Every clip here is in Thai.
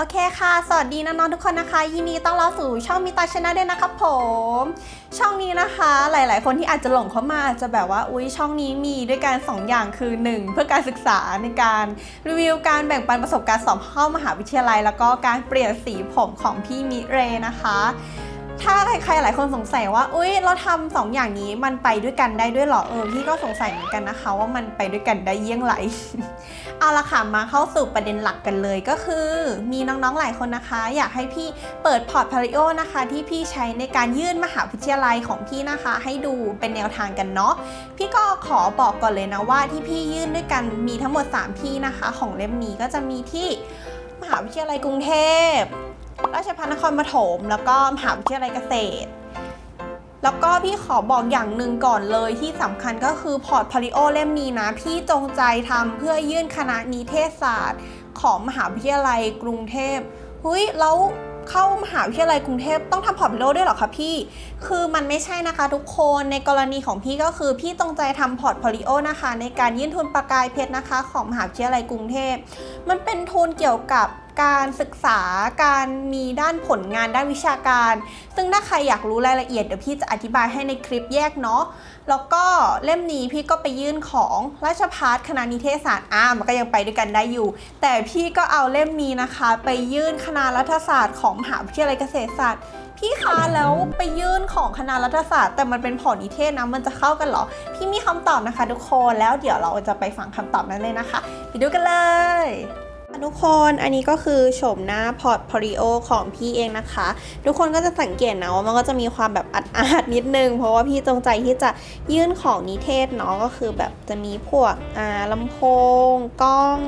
โอเคค่ะ สวัสดีน้องๆทุกคนนะคะ ยินดีต้อนรับสู่ช่องมิตาชนะด้วยนะครับผม ช่องนี้นะคะ หลาย ๆ คนที่อาจจะหลงเข้ามาอาจจะแบบว่า อุ้ยช่องนี้มีด้วยกัน 2 อย่างคือ 1 เพื่อการศึกษาในการรีวิวการแบ่งปันประสบการณ์สอบเข้ามหาวิทยาลัย แล้วก็การเปลี่ยนสีผมของพี่มิเรนะคะ ถ้าใครๆหลายคนสงสัยว่าอุ้ยเราทำสองอย่างนี้มันไปด้วยกันได้ด้วยหรอเออพี่ก็สงสัยเหมือนกันนะคะ ว่ามันไปด้วยกันได้เยี่ยงไรเอาละค่ะมาเข้าสู่ประเด็นหลักกันเลยก็คือ มีน้องๆหลายคนนะคะ อยากให้พี่เปิดพอร์ตพาริโอนะคะ ที่พี่ใช้ในการยื่นมหาวิทยาลัยของพี่นะคะ ให้ดูเป็นแนวทางกันเนาะพี่ก็ขอบอกก่อนเลยนะว่าที่พี่ยื่นด้วยกันมีทั้งหมด 3 ที่นะคะ ของเล่มนี้ก็จะมีที่มหาวิทยาลัยกรุงเทพ ราชภัฏนครปฐมแล้วก็มหาวิทยาลัยเกษตร แล้วก็พี่ขอบอกอย่างหนึ่งก่อนเลยที่สำคัญก็คือพอร์ตพาริโอเล่มนี้นะ พี่จงใจทำเพื่อยื่นคณะนิเทศศาสตร์ ของมหาวิทยาลัยกรุงเทพเฮ้ยแล้วเข้ามหาวิทยาลัยกรุงเทพต้องทำพอร์ตพาริโอด้วยหรอคะพี่ คือมันไม่ใช่นะคะทุกคนในกรณีของพี่ก็คือพี่จงใจทำพอร์ตพาริโอนะคะ ในการยื่นทุนประกายเพชรนะคะ ของมหาวิทยาลัยกรุงเทพ มันเป็นทุนเกี่ยวกับ การศึกษาการมีด้านผลงานด้านวิชาการ ซึ่งถ้าใครอยากรู้รายละเอียดเดี๋ยวพี่จะอธิบายให้ในคลิปแยกเนาะแล้วก็เล่มนี้พี่ก็ไปยื่นของราชพัฒคณะนิเทศศาสตร์อ่ามันก็ยังไปด้วยกันได้อยู่ แต่พี่ก็เอาเล่มนี้นะคะ ไปยื่นคณะรัฐศาสตร์ของมหาวิทยาลัยเกษตรศาสตร์พี่คะแล้วไปยื่นของคณะรัฐศาสตร์ แต่มันเป็นพอนิเทศนะมันจะเข้ากันเหรอ พี่มีคำตอบนะคะทุกคนแล้วเดี๋ยวเราจะไปฟังคำตอบนั้นเลยนะคะ ไปดูกันเลย ทุกคนอันนี้ก็คือโฉมหน้าพอร์ตพอริโอของพี่เองนะคะ ทุกคนก็จะสังเกตนะว่ามันก็จะมีความแบบอัดอัดนิดนึง เพราะว่าพี่จงใจที่จะยื่นของนิเทศเนาะก็คือแบบจะมีพวกอ่าลำโพงกล้อง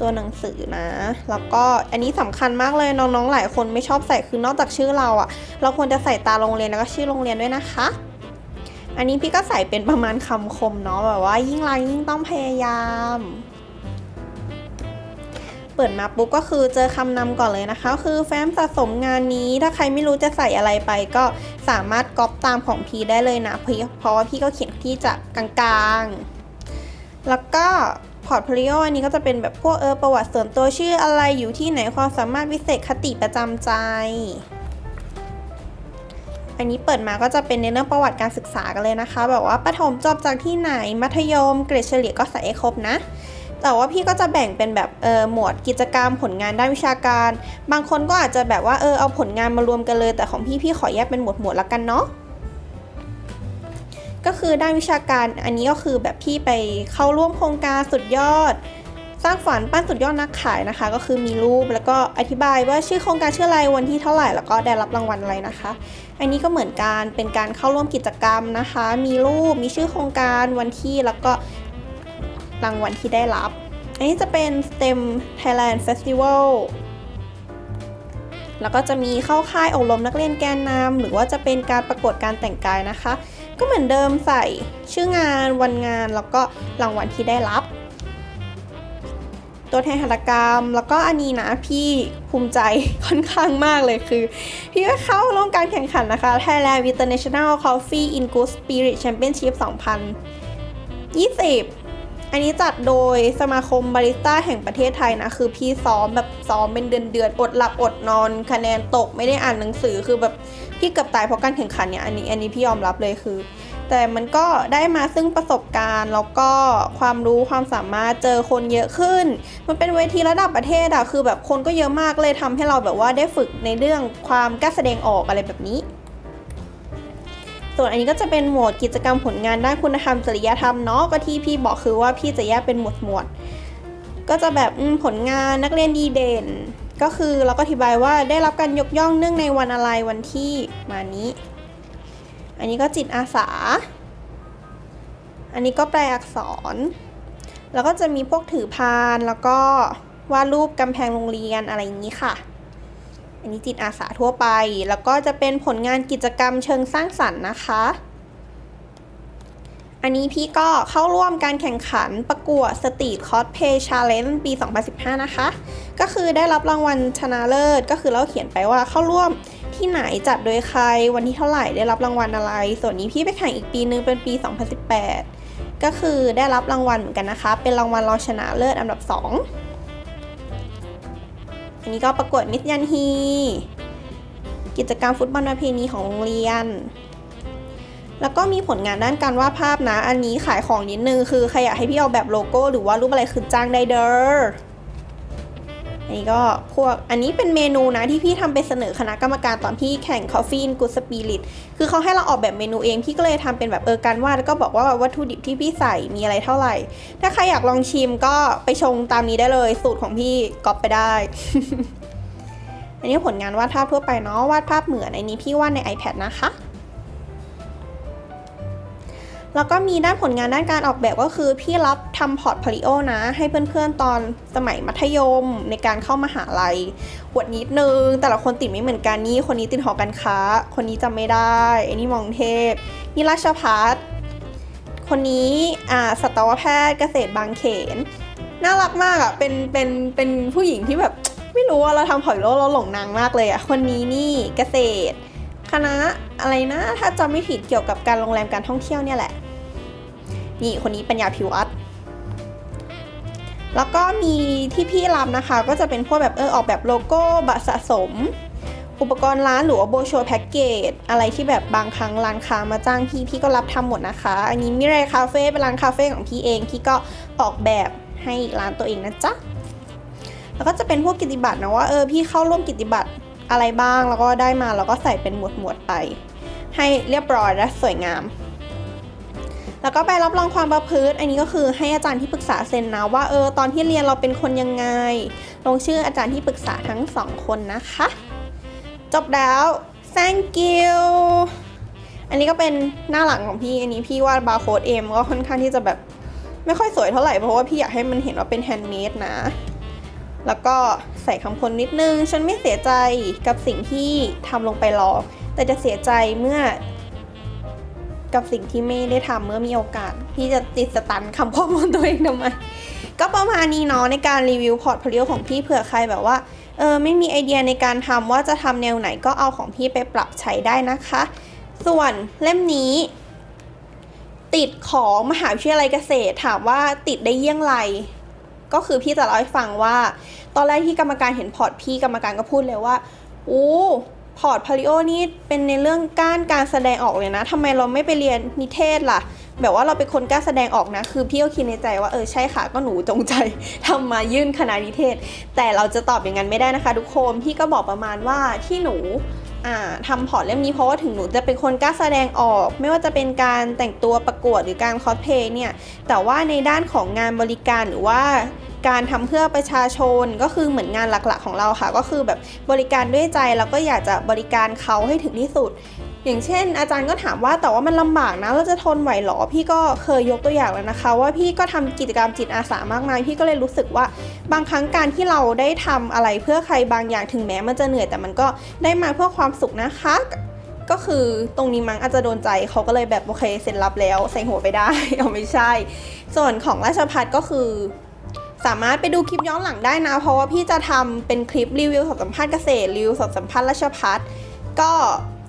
ตัวหนังสือนะ แล้วก็อันนี้สำคัญมากเลยน้องๆ หลายคนไม่ชอบใส่คือนอกจากชื่อเราอะเราควรจะใส่ตาโรงเรียนแล้วก็ชื่อโรงเรียนด้วยนะคะ อันนี้พี่ก็ใส่เป็นประมาณคำคมเนาะแบบว่ายิ่งรักยิ่งต้องพยายาม ปิดมาปุ๊บก็คือเจอคำนำก่อนเลยนะคะ คือแฟ้มสะสมงานนี้ ถ้าใครไม่รู้จะใส่อะไรไป ก็สามารถก๊อปตามของพีได้เลยนะเพราะเพราะว่าพี่ก็เขียนที่จะกลางๆ แล้วก็พอร์ตโฟลิโออันนี้ก็จะเป็นแบบพวกเออประวัติส่วนตัวชื่ออะไรอยู่ที่ไหนความสามารถพิเศษคติประจำใจ อันนี้เปิดมาก็จะเป็นในเรื่องประวัติการศึกษากันเลยนะคะ แบบว่าประถมจบจากที่ไหนมัธยมเกรดเฉลี่ยก็ใส่ครบนะ แต่ว่าพี่ก็จะแบ่งเป็นแบบเออหมวดกิจกรรมผลงานด้านวิชาการ บางคนก็อาจจะแบบว่าเออเอาผลงานมารวมกันเลย แต่ของพี่พี่ขอแยกเป็นหมวดหมวดละกันเนาะก็คือด้านวิชาการอันนี้ก็คือแบบพี่ไปเข้าร่วมโครงการสุดยอด สร้างฝันปั้นสุดยอดนักขายนะคะ ก็คือมีรูปแล้วก็อธิบายว่าชื่อโครงการชื่ออะไรวันที่เท่าไหร่แล้วก็ได้รับรางวัลอะไรนะคะ อันนี้ก็เหมือนกันเป็นการเข้าร่วมกิจกรรมนะคะ มีรูปมีชื่อโครงการวันที่แล้วก็ รางวัลที่ได้รับ อันนี้จะเป็น STEM Thailand Festival แล้วก็จะมีเข้าค่ายอบรมนักเรียนแกนนำหรือว่าจะเป็นการประกวดการแต่งกายนะคะ ก็เหมือนเดิมใส่ชื่องานวันงานแล้วก็รางวัลที่ได้รับ ตัวแทนหัตถกรรม แล้วก็อันนี้นะพี่ภูมิใจค่อนข้างมากเลยคือ พี่ก็เข้าร่วมการแข่งขันนะคะ Thailand International Coffee in Good Spirit Championship 2020 อันนี้จัดโดยสมาคมบาริสต้าแห่งประเทศไทยนะ คือพี่ซ้อมแบบซ้อมเป็นเดือนเดือนอดหลับอดนอน คะแนนตกไม่ได้อ่านหนังสือคือแบบพี่เกือบตายเพราะการแข่งขันเนี่ยอันนี้อันนี้พี่ยอมรับเลยคือ แต่มันก็ได้มาซึ่งประสบการณ์แล้วก็ความรู้ความสามารถเจอคนเยอะขึ้น มันเป็นเวทีระดับประเทศอะคือแบบคนก็เยอะมากเลยทำให้เราแบบว่าได้ฝึกในเรื่องความกล้าแสดงออกอะไรแบบนี้ ส่วนอันนี้ก็จะเป็นหมวดกิจกรรมผลงานด้านคุณธรรมจริยธรรมเนาะก็ที่พี่บอกคือว่าพี่จะแยกเป็นหมวดหมวด ก็จะแบบผลงานนักเรียนดีเด่น ก็คือเราก็อธิบายว่าได้รับการยกย่องเนื่องในวันอะไรวันที่มานี้ อันนี้ก็จิตอาสา อันนี้ก็แปลอักษร แล้วก็จะมีพวกถือพานแล้วก็วาดรูปกำแพงโรงเรียนอะไรอย่างนี้ค่ะ อันนี้จิตอาสาทั่วไป แล้วก็จะเป็นผลงานกิจกรรมเชิงสร้างสรรค์นะคะ อันนี้พี่ก็เข้าร่วมการแข่งขันประกวดสตรีทคอสเพย์ชาเลนจ์ปี 2015 นะคะ ก็คือได้รับรางวัลชนะเลิศ ก็คือเราเขียนไปว่าเข้าร่วมที่ไหนจัดโดยใคร วันที่เท่าไหร่ได้รับรางวัลอะไร ส่วนนี้พี่ไปแข่งอีกปีนึงเป็นปี 2018 ก็คือได้รับรางวัลเหมือนกันนะคะ เป็นรางวัลรองชนะเลิศอันดับ 2 อันนี้ก็ประกวดมิสยันฮี กิจกรรมฟุตบอลประเพณีของโรงเรียน แล้วก็มีผลงานด้านการวาดภาพนะ อันนี้ขายของนิดนึง คือใครอยากให้พี่เอาแบบโลโก้ หรือว่ารูปอะไรคือจ้างได้เด้อ อันนี้ก็พวกอันนี้เป็นเมนูนะที่พี่ทำไปเสนอคณะกรรมการตอนที่แข่ง Coffee in Good Spirit คือเขาให้เราออกแบบเมนูเองพี่ก็เลยทำเป็นแบบเออการวาดแล้วก็บอกว่าวัตถุดิบที่พี่ใส่มีอะไรเท่าไหร่ ถ้าใครอยากลองชิมก็ไปชงตามนี้ได้เลยสูตรของพี่ก๊อปไปได้ อันนี้ผลงานวาดภาพทั่วไปเนาะวาดภาพเหมือนอันนี้พี่วาดใน iPad นะคะ แล้วก็มีด้านผลงานด้านการออกแบบก็คือพี่รับทำพอร์ตโฟลิโอนะ ให้เพื่อนๆตอนสมัยมัธยมในการเข้ามาหาลัยหวดนิดนึง แต่ละคนติดไม่เหมือนกันนี่คนนี้ติดหอการค้า คนนี้จำไม่ได้อันนี้มองเทพ นี่ราชพัฒคนนี้อ่าสัตวแพทย์เกษตรบางเขนน่ารักมากอะ่ะเป็นเป็นเป็นผู้หญิงที่แบบไม่รู้ว่าเราทำพอร์ตโลิโอเราหลงนางมากเลยอะ่ะคนนี้นี่เกษตร คณะ อะไรนะ ถ้าจำไม่ผิดเกี่ยวกับการโรงแรมการท่องเที่ยวเนี่ยแหละ นี่คนนี้ปัญญาพิวัตรแล้วก็มีที่พี่รับนะคะ ก็จะเป็นพวกแบบเออออกแบบโลโก้บัตรสะสม อุปกรณ์ร้านหรือว่าโบชัวแพ็กเกจอะไรที่แบบบางครั้งร้านค้ามาจ้างพี่พี่ก็รับทำหมดนะคะ อันนี้มิเรคาเฟ่เป็นร้านคาเฟ่ของพี่เองพี่ก็ออกแบบให้ร้านตัวเองนะจ๊ะแล้วก็จะเป็นพวกกิจบัตรนะว่าเออพี่เข้าร่วมกิจบัตรอะไรบ้างแล้วก็ได้มาแล้วก็ใส่เป็นหมวดหมวดไป ให้เรียบร้อยและสวยงาม แล้วก็ไปรับรองความประพฤติ อันนี้ก็คือให้อาจารย์ที่ปรึกษาเซ็นนะว่าเออตอนที่เรียนเราเป็นคนยังไง ลงชื่ออาจารย์ที่ปรึกษาทั้งสองคนนะคะ จบแล้ว thank you อันนี้ก็เป็นหน้าหลังของพี่ อันนี้พี่วาดบาร์โค้ดเองก็ค่อนข้างที่จะแบบไม่ค่อยสวยเท่าไหร่เพราะว่าพี่อยากให้มันเห็นว่าเป็นแฮนด์เมดนะ แล้วก็ใส่คำคนนิดนึง ฉันไม่เสียใจกับสิ่งที่ทำลงไปหรอก แต่จะเสียใจเมื่อ กับสิ่งที่ไม่ได้ทำเมื่อมีโอกาสพี่จะติดสตันคำข้อมูลตัวเองทำไม ก็ประมาณนี้เนาะในการรีวิวพอร์ตโฟลิโอของพี่เผื่อใครแบบว่าเออไม่มีไอเดียในการทำว่าจะทำแนวไหนก็เอาของพี่ไปปรับใช้ได้นะคะ ส่วนเล่มนี้ติดของมหาวิทยาลัยเกษตรถามว่าติดได้เยี่ยงไร ก็คือพี่จะเล่าให้ฟังว่า ตอนแรกที่กรรมการเห็นพอร์ตพี่กรรมการก็พูดเลยว่าอู้ พอร์ตพาริโอนี่เป็นในเรื่องการการแสดงออกเลยนะทำไมเราไม่ไปเรียนนิเทศล่ะ แบบว่าเราเป็นคนกล้าแสดงออกนะ คือพี่ก็คิดในใจว่าเออใช่ค่ะก็หนูจงใจทำมายื่นคณะนิเทศ แต่เราจะตอบอย่างนั้นไม่ได้นะคะทุกคนพี่ก็บอกประมาณว่าที่หนูทำพอร์ตเล่มนี้เพราะว่าถึงหนูจะเป็นคนกล้าแสดงออก ไม่ว่าจะเป็นการแต่งตัวประกวดหรือการคอสเพย์เนี่ยแต่ว่าในด้านของงานบริการหรือว่า การทำเพื่อประชาชนก็คือเหมือนงานหลักๆของเราค่ะ ก็คือแบบบริการด้วยใจแล้วก็อยากจะบริการเขาให้ถึงที่สุด อย่างเช่น อาจารย์ก็ถามว่าแต่ว่ามันลำบากนะเราจะทนไหวหรอพี่ก็เคยยกตัวอย่างแล้วนะคะ ว่าพี่ก็ทำกิจกรรมจิตอาสามากมายพี่ก็เลยรู้สึกว่าบางครั้งการที่เราได้ทำอะไรเพื่อใครบางอย่างถึงแม้มันจะเหนื่อยแต่มันก็ได้มาเพื่อความสุขนะคะก็คือตรงนี้มั้งอาจจะโดนใจเขาก็เลยแบบโอเคเซ็นรับแล้ว ใส่หัวไปได้เอาไม่ใช่ ส่วนของราชพัฒก็คือ สามารถไปดูคลิปย้อนหลังได้นะ เพราะว่าพี่จะทำเป็นคลิปรีวิวสดสัมภาษณ์เกษตรรีวิวสดสัมภาษณ์ราชพัฒก็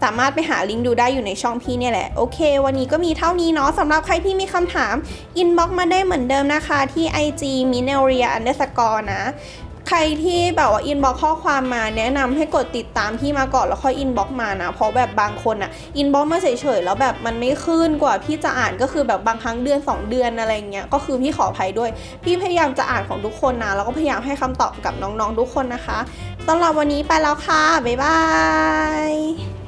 สามารถไปหาลิงก์ดูได้อยู่ในช่องพี่เนี่ยแหละ โอเค วันนี้ก็มีเท่านี้เนาะสำหรับใครที่มีคำถาม อินบ็อกมาได้เหมือนเดิมนะคะ ที่ IG m i n e r i a underscore นะ ใครที่แบบว่าอินบ็อกข้อความมาแนะนำให้กดติดตามพี่มาก่อนแล้วค่อยอินบ็อกมานะ เพราะแบบบางคนอะอินบ็อกมาเฉยๆแล้วแบบมันไม่ขึ้นกว่าพี่จะอ่านก็คือแบบบางครั้งเดือน 2 เดือนอะไรเงี้ยก็คือพี่ขออภัยด้วย พี่พยายามจะอ่านของทุกคนนะแล้วก็พยายามให้คำตอบกับน้องๆทุกคนนะคะสำหรับวันนี้ไปแล้วค่ะบ๊ายบาย